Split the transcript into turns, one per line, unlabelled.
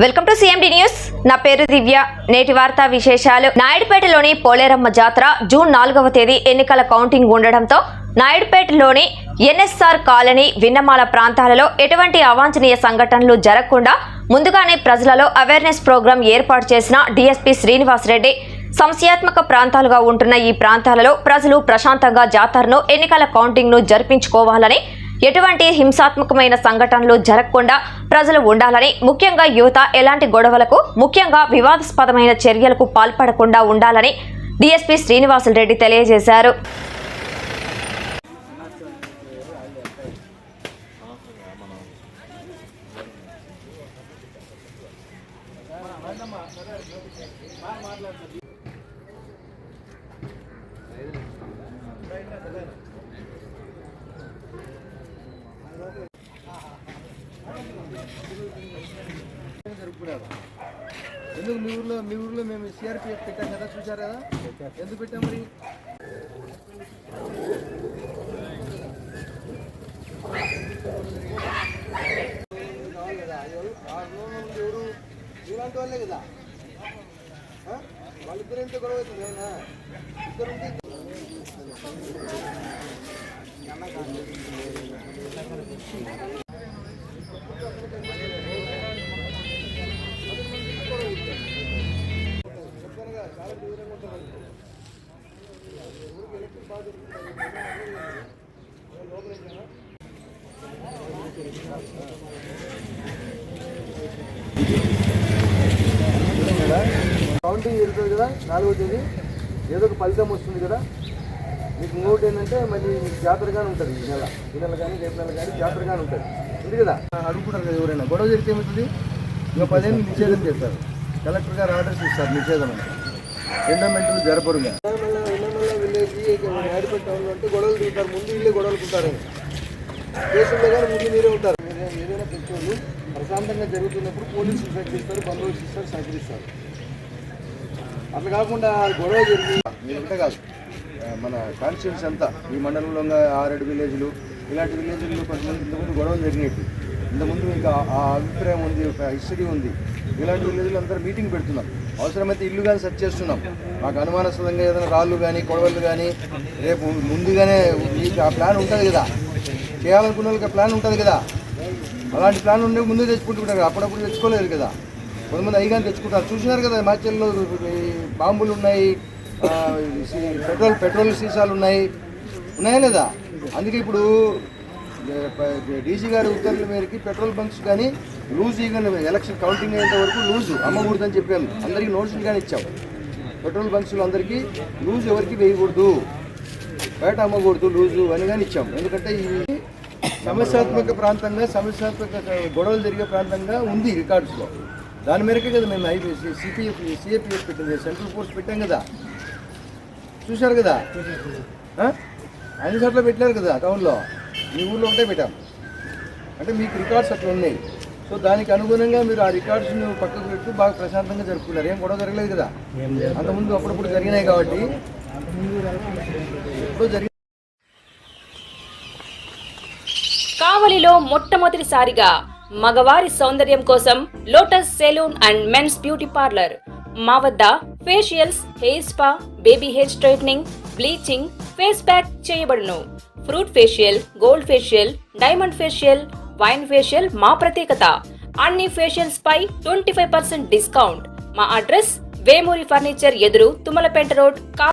Welcome to CMD news నా పేరు దివ్య. నేటి వార్తా విశేషాలు. నాయుడుపేటలోని పోలేరమ్మ జాతర జూన్ నాలుగవ తేదీ ఎన్నికల కౌంటింగ్ ఉండడంతో నాయుడుపేటలోని ఎన్ఎస్ఆర్ కాలనీ విన్నమాల ప్రాంతాలలో ఎటువంటి అవాంఛనీయ సంఘటనలు జరగకుండా ముందుగానే ప్రజలలో అవేర్నెస్ ప్రోగ్రాం ఏర్పాటు చేసిన డిఎస్పి శ్రీనివాస్ రెడ్డి ప్రాంతాలుగా ఉంటున్న ఈ ప్రాంతాలలో ప్రజలు ప్రశాంతంగా జాతరను ఎన్నికల కౌంటింగ్ను జరిపించుకోవాలని ఎటువంటి హింసాత్మకమైన సంఘటనలు జరగకుండా ప్రజలు ఉండాలని ముఖ్యంగా యువత ఎలాంటి గొడవలకు ముఖ్యంగా వివాదాస్పదమైన చర్యలకు పాల్పడకుండా ఉండాలని డీఎస్పీ శ్రీనివాసులు రెడ్డి తెలియజేశారు.
జరుపుకున్నారు ఎందుకు మీ ఊర్లో మీ ఊర్లో మేము సిఆర్పిఎఫ్ పెట్టాం కదా చూసారు కదా ఎందుకు పెట్టాం మరి? కావాలి కదా ఎవరు ఆ లోన్ ఉంది ఎవరు ఇలాంటి వాళ్ళే కదా. ఆ? వాళ్ళిద్దరు ఎంత గొడవ అవుతుంది అవునా ఇద్దరు ఉంటే కౌంటింగ్ జరుగుతుంది కదా నాలుగో తేదీ. ఏదో ఒక ఫలితం వస్తుంది కదా. మీకు ఇంకోటి ఏంటంటే మళ్ళీ మీకు జాతరగానే ఉంటుంది ఈ నెల. ఈ నెల కానీ రేపు నెల కానీ జాతరగానే ఉంటుంది ఉంది కదా? అడుగుకుంటారు కదా ఎవరైనా. గొడవ జరిగితే ఏమవుతుంది? ఇంకా పదిహేను నిషేధం చేస్తారు. కలెక్టర్ గారు ఆర్డర్స్ ఇస్తారు నిషేధం అంటే ఎండమెంట్లు జరపరుగా. విలేజ్ నాయుడుపేట టౌన్లో అంటే గొడవలు దిగుతారు ముందు ఇల్లే గొడవలుకుంటారు కేసుల్లో కానీ ముందు మీరే ఉంటారు. మీరే ఏదైనా పెట్టుకోళ్ళు ప్రశాంతంగా జరుగుతున్నప్పుడు పోలీసులు సహకరిస్తారు బందోబస్తు ఇస్తారు సహకరిస్తారు. అట్లా కాకుండా గొడవ జరిగి మీరు ఒకటే కాదు. మన కాన్స్టిట్యూన్స్ అంతా ఈ మండలంలో ఆరేడు విలేజ్లు ఇలాంటి విలేజ్లు కొంతమంది ఇంతకుముందు గొడవలు జరిగినట్టు ఇంతకుముందు ఇంకా ఆ అభిప్రాయం ఉంది ఒక హిస్టరీ ఉంది. ఇలాంటి విలేజ్లు అందరూ మీటింగ్ పెడుతున్నాం. అవసరమైతే ఇల్లు కానీ సెర్చ్ చేస్తున్నాం. మాకు అనుమానాస్పదంగా ఏదైనా రాళ్ళు కానీ కొడవళ్ళు కానీ రేపు ముందుగానే మీకు ఆ ప్లాన్ ఉంటుంది కదా. చేయాలనుకున్న వాళ్ళకి ఆ ప్లాన్ ఉంటుంది కదా. అలాంటి ప్లాన్ ఉండే ముందే తెచ్చుకుంటుంటారు అప్పుడప్పుడు తెచ్చుకోలేరు కదా. కొంతమంది అయిగానే తెచ్చుకుంటారు. చూసినారు కదా హిమాచల్లో బాంబులు ఉన్నాయి పెట్రోల్ పెట్రోల్ సీసాలు ఉన్నాయి. ఉన్నాయా లేదా? అందుకే ఇప్పుడు డీజీ గారి ఉత్తర్వుల మేరకి పెట్రోల్ బంక్స్ కానీ లూజ్ ఇవ్వని ఎలక్షన్ కౌంటింగ్ అయ్యేంత వరకు లూజు అమ్మకూడదని చెప్పాను. అందరికీ నోటీసులు కానీ ఇచ్చాం. పెట్రోల్ బంక్స్లో అందరికీ లూజ్ ఎవరికి వేయకూడదు. బయట అమ్మకూడదు లూజు అని కానీ ఇచ్చాం. ఎందుకంటే ఇది సమస్యాత్మక ప్రాంతంగా సమస్యాత్మక గొడవలు జరిగే ప్రాంతంగా ఉంది రికార్డ్స్లో. దాని మేరకే కదా మేము ఐపీఎస్ సిపిఎఫ్ సిఏపిఎఫ్ పెట్టింది సెంట్రల్ ఫోర్స్ పెట్టాం కదా. చూశారు కదా? అన్ని చోట్ల పెట్టినారు కదా టౌన్లో మీ ఊళ్ళో ఒకటే పెట్టాం అంటే మీకు రికార్డ్స్ అట్లా ఉన్నాయి. సో దానికి అనుగుణంగా మీరు ఆ రికార్డ్స్ను పక్కకు పెట్టి బాగా ప్రశాంతంగా జరుపుకున్నారు. ఏం గొడవ జరగలేదు కదా? అంతకుముందు అప్పుడప్పుడు జరిగినాయి కాబట్టి. జరిగి
కావలిలో మొట్టమొదటిసారిగా మగవారి సౌందర్యం కోసం lotus salon and men's beauty parlour మా వద్ద facials hair spa baby hair straightening bleaching face pack చేయబడును. Fruit facial gold facial diamond facial wine facial మా ప్రత్యేకత. అన్ని ఫేషియల్స్ పై ట్వంటీ ఫైవ్ పర్సెంట్ డిస్కౌంట్. మా అడ్రస్ వేమూరి ఫర్నిచర్ ఎదురు తుమ్మలపేట రోడ్